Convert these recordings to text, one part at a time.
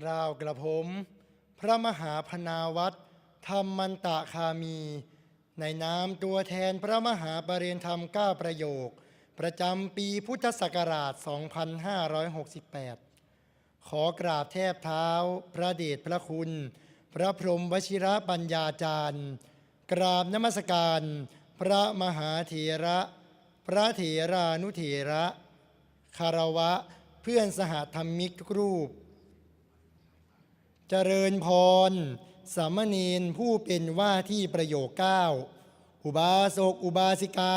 กล่าวกระผม พระมหาพนาวัตรธรรมมันตะคามี ในนามตัวแทนพระมหาปรริยธรรมก้าประโยค ประจำปีพุทธศักราช 2568 ขอกราบแทบเท้า พระเดชพระคุณ พระพรหมวชิระปัญญาจารย์ กราบนมัสการ พระมหาเถระ พระเถรานุเถระคารวะเพื่อนสหธรรมิกทุกรูป เจริญพรสามเณรผู้เป็นว่าที่ประโยคเก้าอุบาสกอุบาสิกา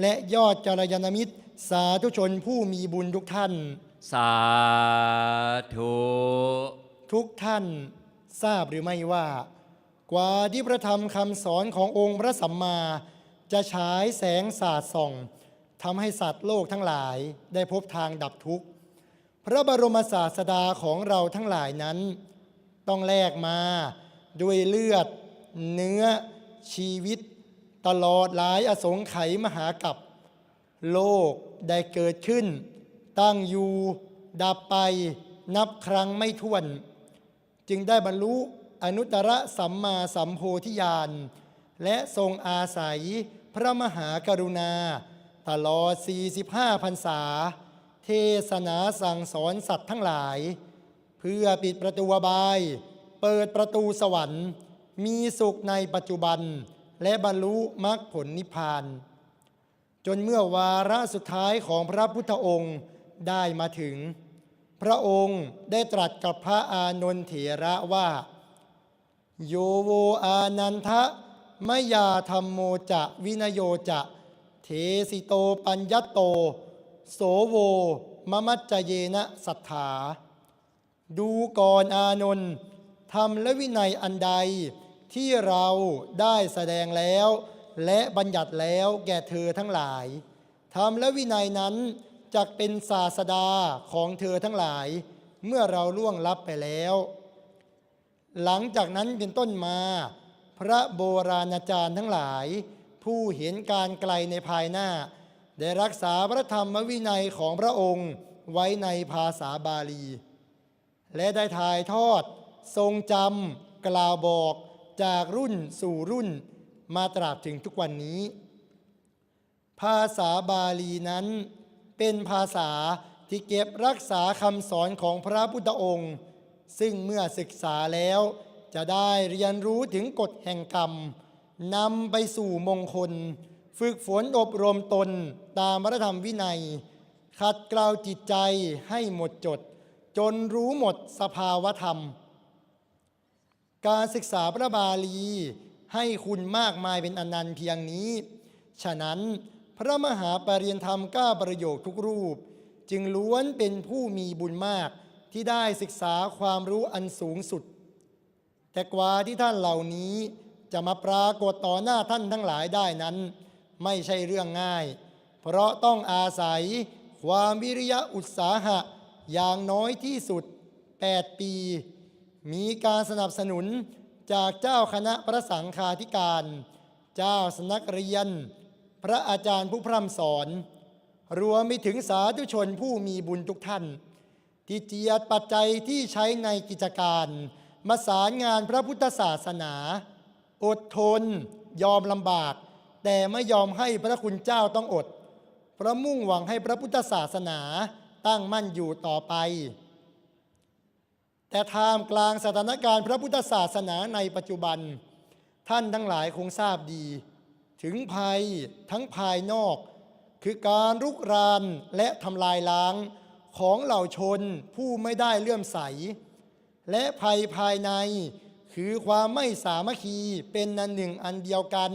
และยอดจรยานมิตร สาธุชนผู้มีบุญทุกท่าน สาธุทุกท่านทราบหรือไม่ว่า กว่าที่พระธรรมคำสอนขององค์พระสัมมา จะฉายแสงสาดส่องทำให้สัตว์โลกทั้งหลายได้พบทางดับทุกข์ พระบรมศาสดาของเราทั้งหลายนั้น ต้องแลกมาด้วยเลือด เนื้อชีวิต ตลอดหลายอสงไขยมหากับ โลกได้เกิดขึ้น ตั้งอยู่ดับไปนับครั้งไม่ถ้วน จึงได้บรรลุอนุตตรสัมมาสัมโพธิญาณ และทรงอาศัยพระมหากรุณา ตลอด 45พรรษา เทศนาสั่งสอนสัตว์ทั้งหลาย พื่อปิดประตูบาย เปิดประตูสวรรค์ มีสุขในปัจจุบัน และบรรลุมรรคผลนิพพาน จนเมื่อวาระสุดท้ายของพระพุทธองค์ได้มาถึง พระองค์ได้ตรัสกับพระอานนทเถระว่า โยโวอานันทะมยาธรรมโมจะวินโยจะเทสิโตปัญญโต โสโวมมัจจเยนะสัทธา ดูก่อนอานนท์ธรรมและวินัยอันใดที่เราได้แสดงแล้ว และบัญญัติแล้วแก่เธอทั้งหลายธรรมและวินัยนั้นจักเป็นศาสดาของเธอทั้งหลาย เมื่อเราล่วงลับไปแล้ว หลังจากนั้นเป็นต้นมา พระโบราณอาจารย์ทั้งหลาย ผู้เห็นการไกลในภายหน้า ได้รักษาพระธรรมวินัยของพระองค์ไว้ในภาษาบาลี และได้ถ่ายทอด ทรงจำกล่าวบอกจากรุ่นสู่รุ่นมาตราบถึงทุกวันนี้ ภาษาบาลีนั้นเป็นภาษาที่เก็บรักษาคำสอนของพระพุทธองค์ ซึ่งเมื่อศึกษาแล้วจะได้เรียนรู้ถึงกฎแห่งกรรมนำไปสู่มงคล ฝึกฝนอบรมตนตามพระธรรมวินัย ขัดเกลาจิตใจให้หมดจด จนรู้หมดสภาวธรรม การศึกษาพระบาลีให้คุณมากมายเป็นอนันต์เพียงนี้ ฉะนั้นพระมหาปรริยนธรรมก้าประโยคทุกรูป จึงล้วนเป็นผู้มีบุญมากที่ได้ศึกษาความรู้อันสูงสุด แต่กว่าที่ท่านเหล่านี้จะมาปรากฏต่อหน้าท่านทั้งหลายได้นั้น ไม่ใช่เรื่องง่าย เพราะต้องอาศัยความวิริยะอุตสาหะ อย่างน้อยที่สุด 8 ปี มีการสนับสนุนจากเจ้าคณะพระสังฆาธิการ เจ้าสนักเรียน พระอาจารย์ผู้พร่ำสอน รวมไปถึงสาธุชนผู้มีบุญทุกท่าน ที่เจียดปัจจัยที่ใช้ในกิจการ มาสารงานพระพุทธศาสนา อดทน ยอมลำบาก แต่ไม่ยอมให้พระคุณเจ้าต้องอด เพราะมุ่งหวังให้พระพุทธศาสนา ตั้งมั่นอยู่ต่อไป แต่ท่ามกลางสถานการณ์พระพุทธศาสนาในปัจจุบัน ท่านทั้งหลายคงทราบดี ถึงภัยทั้งภายนอก คือการรุกรานและทำลายล้างของเหล่าชนผู้ไม่ได้เลื่อมใส และภัยภายในคือความไม่สามัคคีเป็นนันหนึ่งอันเดียวกัน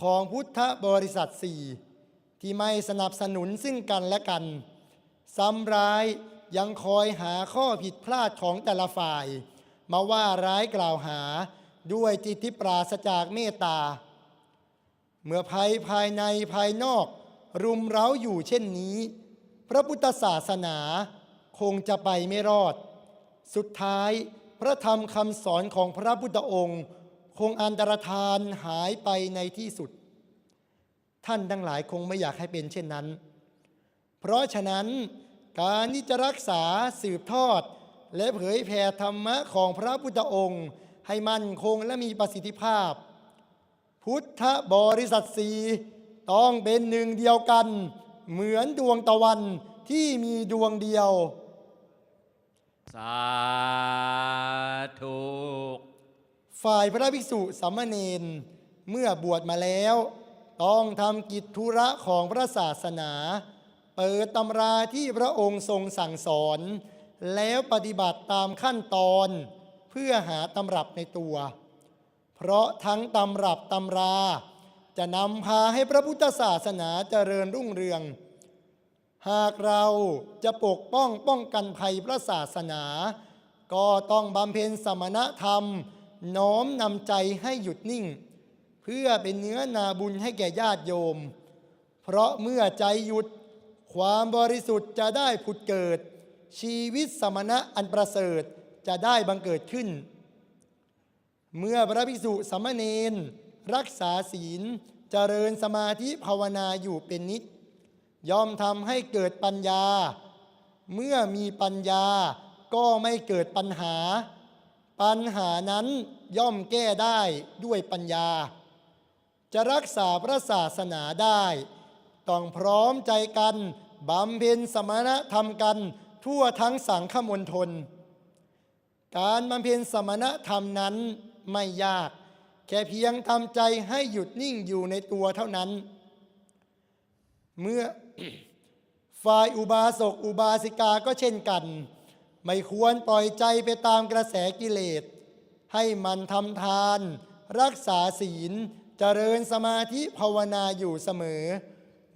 ของพุทธบริษัทสี่ที่ไม่สนับสนุนซึ่งกันและกัน ซ้ำร้ายยังคอยหาข้อผิดพลาดของแต่ละฝ่าย มาว่าร้ายกล่าวหาด้วยจิตที่ปราศจากเมตตา เมื่อภัยภายในภายนอก รุมเร้าอยู่เช่นนี้ พระพุทธศาสนาคงจะไปไม่รอด สุดท้ายพระธรรมคำสอนของพระพุทธองค์ คงอันตรธานหายไปในที่สุด ท่านทั้งหลายคงไม่อยากให้เป็นเช่นนั้น เพราะฉะนั้นการที่จะรักษาสืบทอด และเผยแผ่ธรรมะของพระพุทธองค์ ให้มั่นคงและมีประสิทธิภาพ พุทธบริษัทสีต้องเป็นหนึ่งเดียวกัน เหมือนดวงตะวันที่มีดวงเดียว สาธุฝ่ายพระภิกษุสามเณรเมื่อบวชมาแล้ว ต้องทำกิจธุระของพระศาสนา เปิดตำราที่พระองค์ทรงสั่งสอน แล้วปฏิบัติตามขั้นตอนเพื่อหาตำรับในตัว เพราะทั้งตำรับตำรา จะนำพาให้พระพุทธศาสนาเจริญรุ่งเรือง หากเราจะปกป้องป้องกันภัยพระศาสนา ก็ต้องบำเพ็ญสมณธรรม น้อมนำใจให้หยุดนิ่ง เพื่อเป็นเนื้อนาบุญให้แก่ญาติโยม เพราะเมื่อใจหยุด ความบริสุทธิ์จะได้ผุดเกิด ชีวิตสมณะอันประเสริฐจะได้บังเกิดขึ้น เมื่อพระภิกษุสามเณรรักษาศีลเจริญสมาธิภาวนาอยู่เป็นนิดย่อมทำให้เกิดปัญญา เมื่อมีปัญญาก็ไม่เกิดปัญหา ปัญหานั้นย่อมแก้ได้ด้วยปัญญา จะรักษาพระศาสนาได้ ต้องพร้อมใจกันบำเพ็ญสมณธรรมกัน ทั่วทั้งสังฆมณฑลการบำเพ็ญสมณธรรมนั้นไม่ยาก แค่เพียงทำใจให้หยุดนิ่งอยู่ในตัวเท่านั้น เมื่อฝ่ายอุบาสกอุบาสิกาก็เช่นกัน ไม่ควรปล่อยใจไปตามกระแสกิเลส ให้มันทำทาน รักษาศีล เจริญสมาธิภาวนาอยู่เสมอ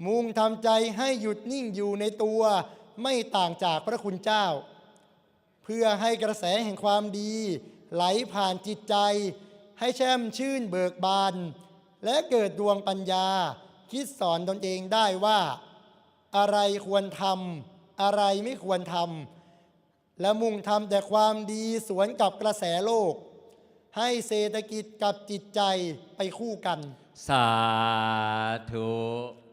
มุ่งทำใจให้หยุดนิ่งอยู่ในตัวไม่ต่างจากพระคุณเจ้า เพื่อให้กระแสแห่งความดี ไหลผ่านจิตใจ ให้แช่มชื่นเบิกบาน และเกิดดวงปัญญา คิดสอนตนเองได้ว่า อะไรควรทำอะไรไม่ควรทำและมุ่งทำแต่ความดีสวนกับกระแสโลก ให้เศรษฐกิจกับจิตใจไปคู่กัน สาธุ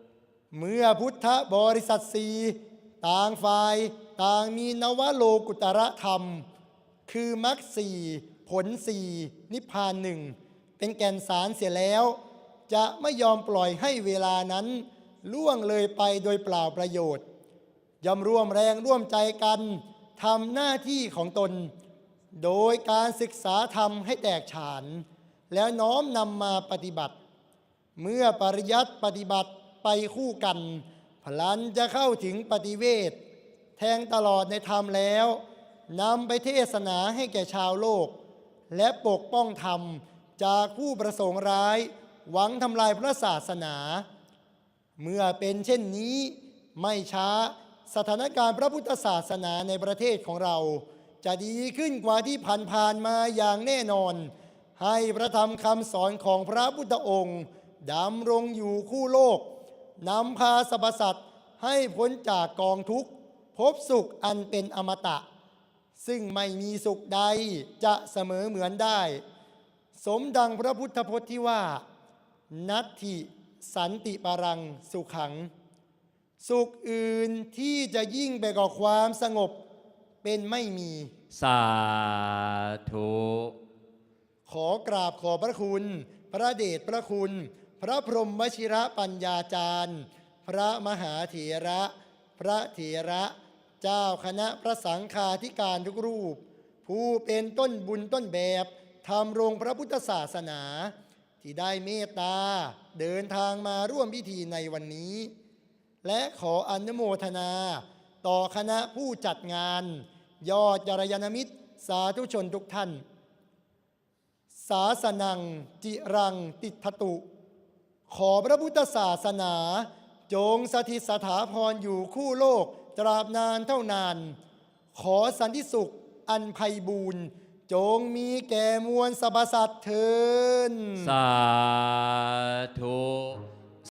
เมื่อพุทธบริษัทสีต่างฝ่าย ต่างมีนวโลกุตระธรรม คือมรรคสี่ผลสี่นิพพานหนึ่งเป็นแก่นสารเสียแล้ว จะไม่ยอมปล่อยให้เวลานั้น ล่วงเลยไปโดยเปล่าประโยชน์ยอมร่วมแรงร่วมใจกันทำหน้าที่ของตน โดยการศึกษาธรรมให้แตกฉาน แล้วน้อมนำมาปฏิบัติ เมื่อปริยัติปฏิบัติ ไปคู่กัน พลันจะเข้าถึงปฏิเวทแทงตลอดในธรรมแล้วนำไปเทศนาให้แก่ชาวโลก และปกป้องธรรมจากผู้ประสงค์ร้าย หวังทำลายพระศาสนา เมื่อเป็นเช่นนี้ ไม่ช้าสถานการณ์พระพุทธศาสนาในประเทศของเรา จะดีขึ้นกว่าที่ผ่านๆมาอย่างแน่นอน ให้พระธรรมคำสอนของพระพุทธองค์ดำรงอยู่คู่โลก นำพาสรรพสัตว์ให้พ้นจากกองทุกข์พบสุขอันเป็นอมตะ ซึ่งไม่มีสุขใดจะเสมอเหมือนได้ สมดังพระพุทธพจน์ที่ว่า นัตถิสันติปรังสุขัง สุขอื่นที่จะยิ่งไปกว่าความสงบเป็นไม่มี สาธุ ขอกราบขอพระคุณ พระเดชพระคุณ พระพรหมวชิระปัญญาจารย์ พระมหาเถระ พระเถระ เจ้าคณะพระสังฆาธิการทุกรูป ผู้เป็นต้นบุญต้นแบบทำโรงพระพุทธศาสนา ที่ได้เมตตาเดินทางมาร่วมพิธีในวันนี้ และขออนุโมทนา ต่อคณะผู้จัดงาน ยอดจรยานมิตร สาธุชนทุกท่านศาสนังจิรังติทตุ ขอพระพุทธศาสนา จงสถิตสถาพรอยู่คู่โลกตราบนานเท่านาน ขอสันติสุขอันไพบูรณ์จงมีแก่มวลสรรพสัตว์เทินสาธุ